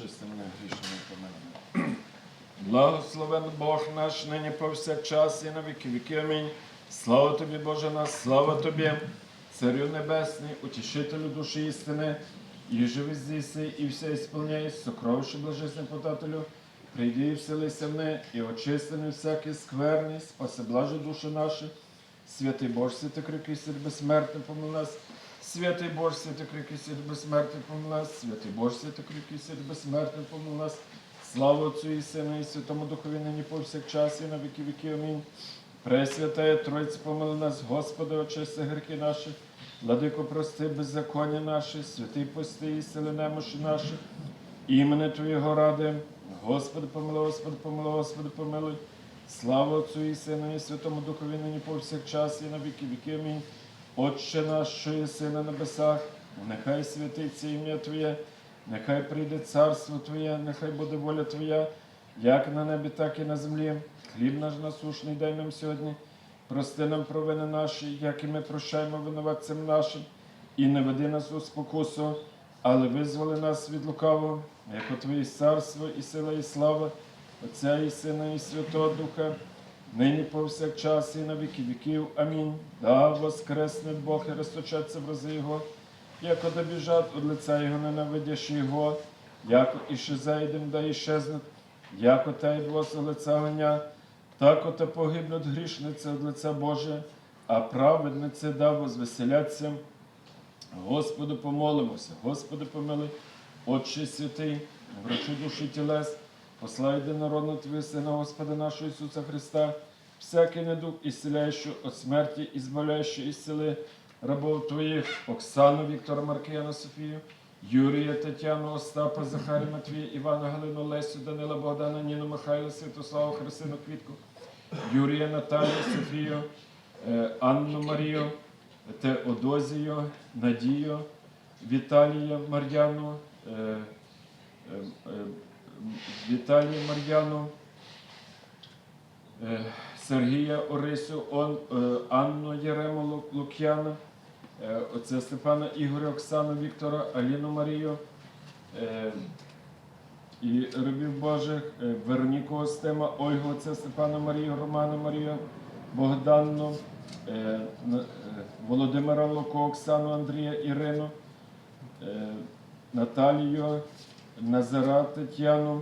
очисти мене грішними помилами. Благословен Бог наш, нині повсякчас і на віки віки. Амінь. Слава тобі, Боже наш, слава тобі, Царю Небесний, утішителю душі істини, і живи здійси, і все ісполняй, сокровище блажесне подателю, прийди і вселися мене, і очисти не всякий скверний, спаси блаже душі наші. Святий Боже, святий крикий сіль безсмертний помил нас. Святий Боже, святий крикий сіль безсмертний помил. Святий Боже, святий крикий сіль безсмертний помил нас. Слава Отцю і Сину і Святому Духові нині повсякчас і на віки віки. Амінь. Пресвятая Тройця, помили нас, Господи, очисти гріхи наші, владико, прости беззаконня наші, святий пости і сили немощі наші, імени Твоєго ради. Господи, помилуй, Господи, помилуй, Господи, помилуй. Слава Отцю і Сину і Святому Духові нині повсякчас і на віки віки. Амінь. Отче наш, що єси на небесах, нехай святиться ім'я Твоє, нехай прийде царство Твоє, нехай буде воля Твоя, як на небі, так і на землі. Хліб наш насушний дай нам сьогодні. Прости нам провини наші, як і ми прощаємо винуватцям нашим, і не веди нас у спокусу, але визволи нас від лукавого, як Твоє царство і сила, і слава, Отця і Сина, і Святого Духа, нині повсякчас і на віки віків. Амінь. Да воскресне Бог і розточаться в рази Його, як одобіжать від лиця Його ненавидящі Його, як іще зайдем, да іщезнуть, як оте й двоса лиця гоня, так оте погибнуть грішниці від лиця Боже, а праведниці да возвеселяться. Господу помолимося, Господи помилуй, Отче святий, врачу душі тілес, послай народну Твою Сина Господа нашого Ісуса Христа, всякий недуг ісцеляючи від смерті, і збавляючи із сили рабов Твоїх, Оксану, Віктора Маркияна, Софію, Юрія, Тетяну, Остапа, Захарі, Матвія, Івана, Галину, Лесю, Данила, Богдана, Ніну, Михайла, Святославу, Христину, Квітку, Юрія, Наталію, Софію, е, Анну Марію, Теодозію, Надію, Віталія, Мар'яну, Віталія Мар'яну, е, Сергія Орисю, е, Анну Єрему Лу- Лук'яна, е, Степана Ігоря, Оксану Віктора, Аліну Марію, і рабів Божих, Вероніку Остема, Ольгу, отця Степана Марію, Романа Марію, Богданну, Володимира Луко, Оксану Андрія, Ірину, Наталію, Назара Тетяну,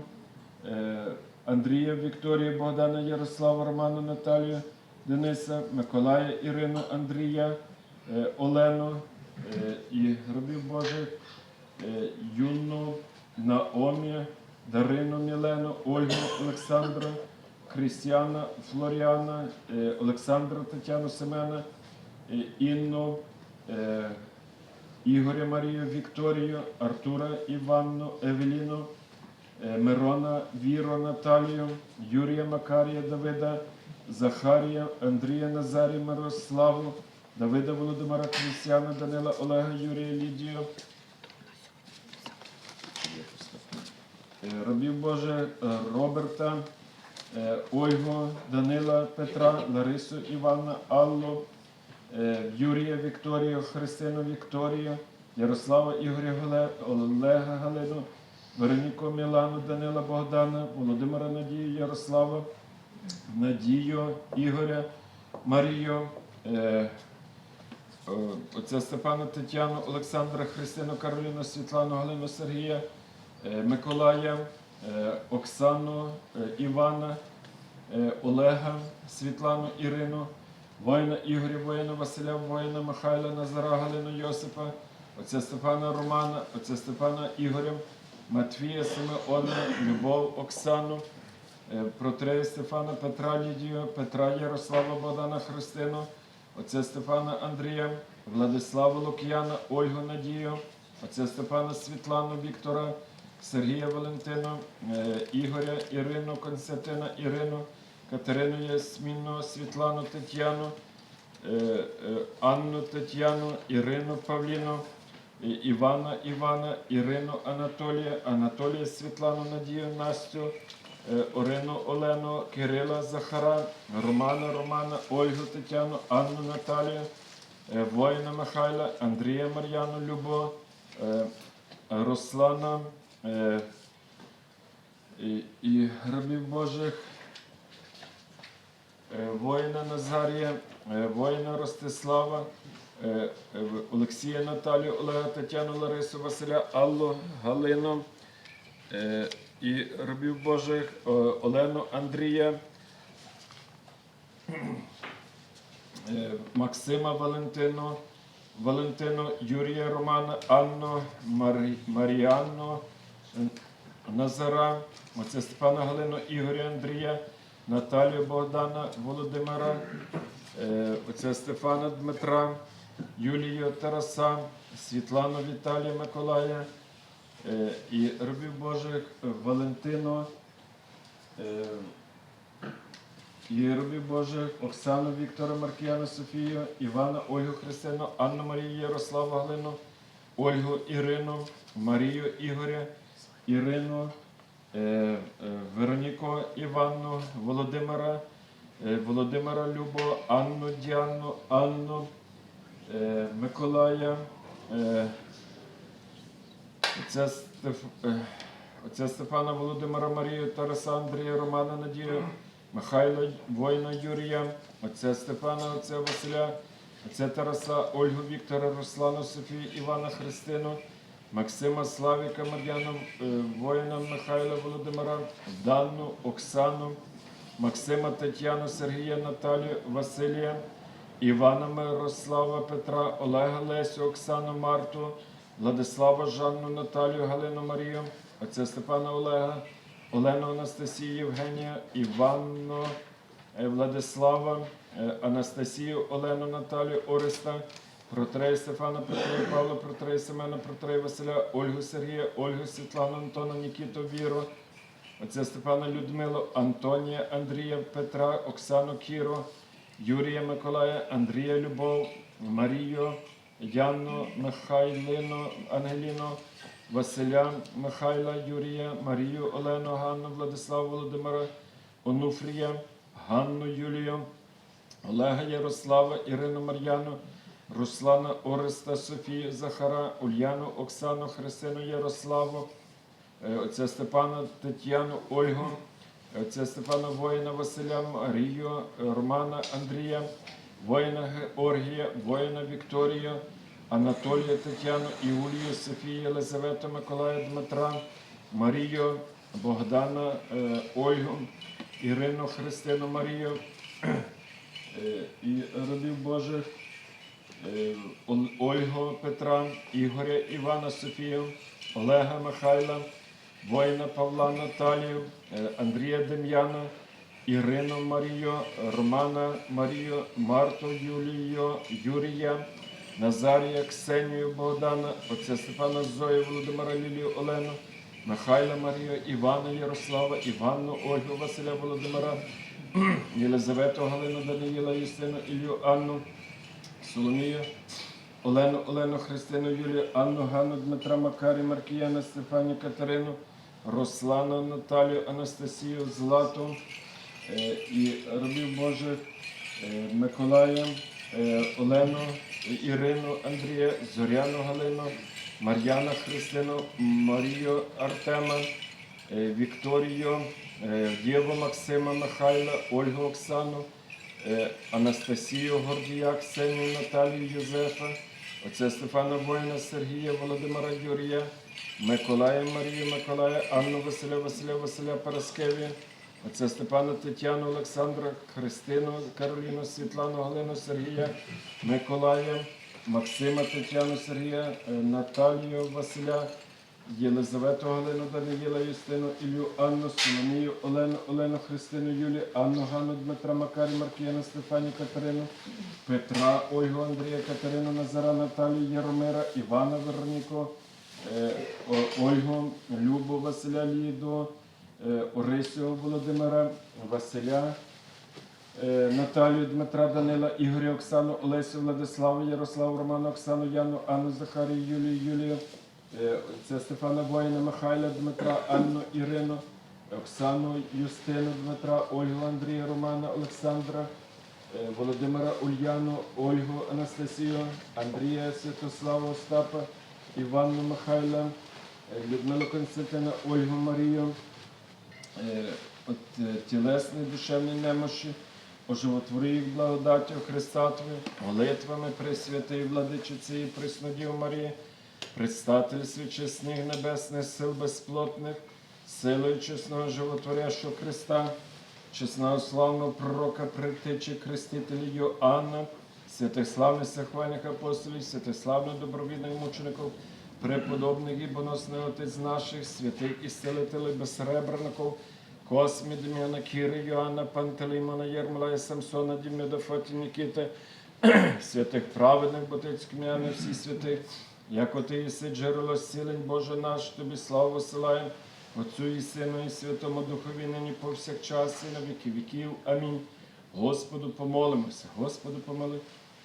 Андрія Вікторію, Богдана Ярослава, Роману Наталію, Дениса, Миколая Ірину, Андрія, е, Олену е, і гробів Божих, е, Юну, Наомі, Дарину Мілену, Ольгу Олександра, Крістіана Флоріана, е, Олександра Тетяну Семена, е, Інну, е, Ігоря Марію, Вікторію, Артура Іванну, Евеліну, е, Мирона, Віру, Наталію, Юрія Макарія, Давида, Захарія, Андрія Назарія, Мирославу, Давида Володимира Крістіана, Данила Олега, Юрія Лідію. Е, Рабів Боже, е, Роберта, е, Ольгу, Данила, Петра, Ларису Івана, Аллу, е, Юрія Вікторію, Христину Вікторію, Ярослава Ігоря Олега Галину, Вероніку Мілану, Данила Богдана, Володимира Надію, Ярослава, Надію, Ігоря, Марію, е, е, Степана Тетяну, Олександра, Христину, Кароліну, Світлану, Галину, Сергія, е, Миколая, е, Оксану, е, Івана, е, Олега, Світлану, Ірину, воїна Ігоря, воїна Василя, воїна Михайла, Назара, Галину, Йосипа, отця Степана Романа, отця Степана Ігоря, Матвія, Симеона, Любов, Оксану, е, Протрея Стефана, Петра Лідію, Петра Ярослава, Богдана Христину, отця Стефана Андрія, Владислава Лук'яна, Ольгу Надію, отця Степана Світлану, Віктора, Сергія Валентину, е, Ігоря, Ірину, Константина, Ірину, Катерину Ясміну, Світлану Тетяну, е, Анну Тетяну, Ірину Павліну, Івана Івана, Ірину Анатолія, Анатолія Світлану Надію, Настю, е, Орину Олену, Кирила Захара, Романа Романа, Ольгу Тетяну, Анну Наталію, е, воїна Михайла, Андрія Мар'яну Любо, е, Руслана, е, Божих, е, воїна Назарія, воїна Ростислава, Олексія Наталію, Олега Тетяну, Ларису, Василя, Аллу, Галину е, і рабів Божих, е, Олену Андрія, е, Максима Валентину, Валентину, Юрія Романа, Анну, Марі, Маріанну, е, Назара, отця Степана Галину, Ігоря Андрія, Наталію Богдана, Володимира, е, отця Стефана Дмитра, Юлію Тараса, Світлану Віталія Миколая е, і рабів Божих Валентину. е, і рабів Божих Оксану Віктора Маркіяна Софію, Івана Ольгу Христину, Анну Марію Ярославу Галину, Ольгу Ірину, Марію Ігоря, Ірину, е, Вероніку Іванну, Володимира, Володимира Любо, Анну Діанну, Анну, Миколая, е, отця, Стеф, е, отця Стефана Володимира Марію, Тараса Андрія, Романа Надію, Михайла Воїна Юрія, отця Степана, отця Василя, отця Тараса, Ольгу Віктора, Руслану Софію, Івана Христину, Максима Славіка Мар'яну, е, воїна Михайла Володимира, Данну, Оксану, Максима Тетяну, Сергія Наталію, Василія, Івана Мирослава Петра, Олега Лесю, Оксану Марту, Владислава Жанну, Наталію, Галину Марію, отця Степана Олега, Олену Анастасію, Євгенія, Іванну, е, Владислава, е, Анастасію, Олену Наталію, Ореста, Протрея Стефана, Протрея Павла, Протрея Семена, Протрея Василя, Ольгу Сергія, Ольгу Світлану, Антона, Нікіту, Віру, отця Степана Людмилу, Антонія, Андрія, Петра, Оксану Кіру, Юрія Миколая, Андрія Любов, Марію, Яну, Михайлину, Ангеліну, Василя, Михайла, Юрія, Марію, Олену, Ганну, Владислава Володимира, Онуфрія, Ганну Юлію, Олега Ярослава, Ірину Мар'яну, Руслана Ореста, Софію Захара, Ульяну, Оксану, Христину Ярославу, е, отця Степана Тетяну, Ольгу, отця Степана воїна Василя, Марію, Романа Андрія, воїна Георгія, воїна Вікторію, Анатолія Тетяну, Іулію, Софію, Єлизавету, Миколая Дмитра, Марію, Богдана, е, Ольгу, Ірину Христину Марію е, і рабів Божих. Е, Ольгу Петра, Ігоря Івана Софію, Олега Михайла, воїна Павла Наталію, е, Андрія Дем'яна, Ірину Марію, Романа Марію, Марту Юлію, Юрія, Назарія, Ксенію Богдана, отця Степана Зою, Володимира Лілію Олену, Михайла Марію, Івана Ярослава, Іванну Ольгу, Василя Володимира, Єлизавету Галину Даниїла, Юстину, Ілью Анну, Соломію, Олену, Олену, Христину, Юлію, Анну, Ганну, Дмитра, Макарі, Маркіяна, Стефані, Катерину, Руслану, Наталію, Анастасію, Злату е, і рабів Божих е, Миколая, е, Олену, Ірину, Андрія, Зоряну Галину, Мар'яна Христину, Марію Артема, Вікторію, Єву Максима Михайла, Ольгу Оксану, Анастасію Гордія, Ксенію Наталію Юзефа, отця Стефана Воїна, Сергія, Володимира Юрія, Миколая Марію, Миколая, Анну Василя, Василя, Василя Параскеві, отця Степана Тетяну, Олександра, Христину, Кароліну, Світлану, Галину, Сергія, Миколая, Максима Тетяну, Сергія, е, Наталію Василя, Єлизавету Галину, Даниїла, Юстину, Ілью, Анну, Соломію, Олену, Олену, Христину, Юлію, Анну, Ганну, Дмитра, Макарі, Маркіяна, Стефані, Катерину, Петра, Ольгу, Андрія, Катерину, Назара, Наталію, Яромира, Івана, Вероніку, е, О- Ольгу, Любу, Василя, Ліду, е, Орисю, Володимира, Василя, е, Наталію, Дмитра, Данила, Ігоря, Оксану, Олесю, Владиславу, Ярославу, Роману, Оксану, Яну, Анну, Захарію, Юлію, Юлію, це Стефана Воїна, Михайла, Дмитра, Анну, Ірину, Оксану, Юстину, Дмитра, Ольгу, Андрія, Романа, Олександра, е, Володимира Ульяну, Ольгу, Анастасію, Андрія, Святослава, Остапа, Іванну Михайла, е, Людмилу Константина, Ольгу Марію, е, е, тілесної немощі, оживотвори їх благодаттю Христа Твою, молитвами Пресвятої Владичиці і Преснодів Марії, предстательстві чесних небесних сил безплотних, силою чесного животворящого Христа, чесного славного пророка, предтечі Крестителя Йоанна, святих славних сахвальних апостолів, святих славних добровільних мучеників, преподобних і боносних отець наших, святих і селителей безсребреників, Космі, Дем'яна, Кіри, Йоанна, Пантелеймона, Єрмолая, Самсона, Дімеда, Фоті, Нікіти, святих праведних ботицьких м'яни, всі святих, як ти єси джерело зцілень, Боже наш, тобі славу силаємо, Отцю і Сину, і Святому Духові, нині повсякчас, і на віки віків. Амінь. Господу помолимося, Господу помили.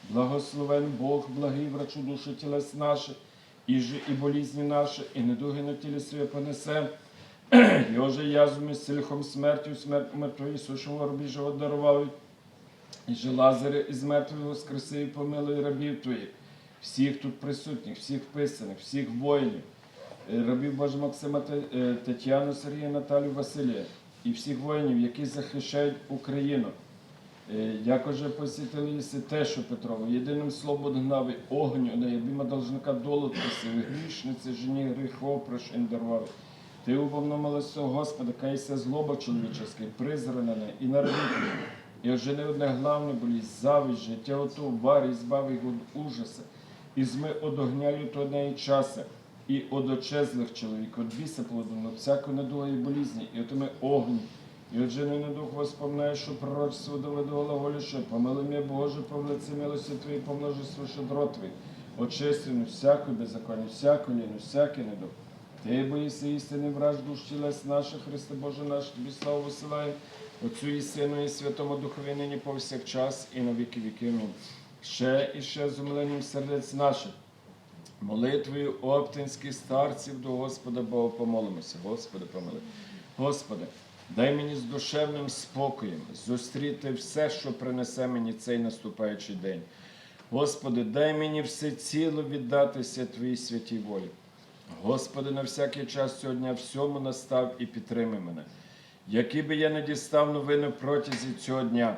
Благословен Бог, благий врачу душі тілес наших, і же і болізні наші, і недуги на тілі своє понесе. Його же язвами, сильхом смертю, смерть мертвої, сушому робі живот дарував. І же Лазаря із мертвих воскреси і помилуй рабів твоїх, всіх тут присутніх, всіх вписаних, всіх воїнів, е, рабів Божа Максима е, Тетяну, Сергія, Наталю, Василія і всіх воїнів, які захищають Україну. Е, Як уже посітили єси те, що Петрово, єдиним словом гнав і огню, на ябіма должника долу грішниці, жені гріхов прощень дарував. Ти уповномолився, Господа, кайся злоба чоловічеська, призранена і народителя. І ожени одне главне болість, завість, життя оту, варі, збави від ужаса. І зми од огня неї часа, і од очезлих чоловік, од біса плодом, от всякої недуги і болізні, і отими огні. І отже не дух воспоминає, що пророчество доведу глаголіше, помили мене Боже, по лиці милості Твої, помножи шедро Твій, очистину всяку беззаконні, всяку ліну, всякий недух. Ти боїся істини, враж душ тілес наших, Христе Боже наш, тобі славу висилаємо, Отцю і Сину, і Святому Духові нині повсякчас, і на віки віки. Амінь. Ще і ще з умиленням сердець наших. Молитвою оптинських старців до Господа Бога помолимося. Господи, помили. Господи, дай мені з душевним спокоєм зустріти все, що принесе мені цей наступаючий день. Господи, дай мені все ціло віддатися Твоїй святій волі. Господи, на всякий час цього дня всьому настав і підтримай мене. Які би я не дістав новини протязі цього дня,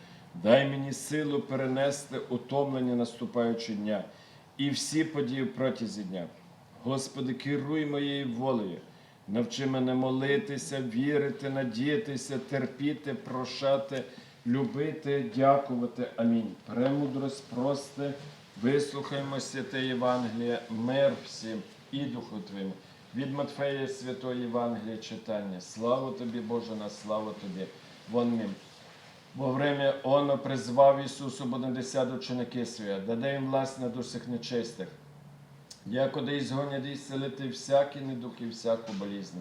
дай мені силу перенести утомлення наступаючого дня і всі події протязі дня. Господи, керуй моєю волею, навчи мене молитися, вірити, надіятися, терпіти, прощати, любити, дякувати. Амінь. Премудрость прости, вислухаймо святе Євангеліє, мир всім і Духу Твоєму. Від Матфея Святої Євангелія читання. Слава тобі, Боже, на слава тобі. Вон ним. Во время оно призвав Ісусу Бонадесят ученики своє, даде їм власть над усіх нечистих. Якоди ізгонять і селити всякі недух і всяку болізнь.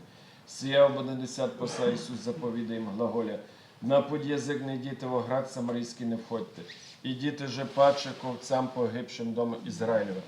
Сія Бонадесят поса Ісус заповідає їм глаголя. На путь язик не йдіте в оград самарійський не входьте. Ідіте же паче ковцям погибшим дому Ізраїлева.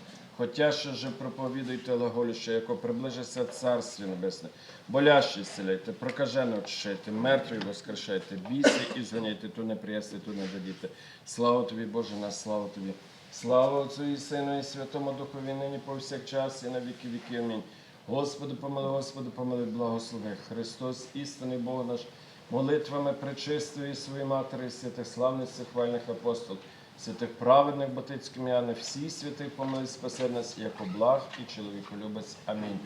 Хотя ще же проповідуйте глаголіще, яко приближиться Царстві Небесне. Болящі зціляйте, прокажено очищайте, мертві воскрешайте, біси і зганяйте, ту не приясти, ту не дадіте. Слава тобі, Боже, на слава тобі. Слава Отцю і Сину, і Святому Духові, нині повсякчас, і на віки віки. Амінь. Господи, помили, Господи, помили, благослови. Христос, істинний Бог наш, молитвами пречистої своєї матері, святих славних хвальних апостол, святих праведних батицьких м'яни, всі святих помили, спаси нас, як облаг і чоловіколюбець. Амінь.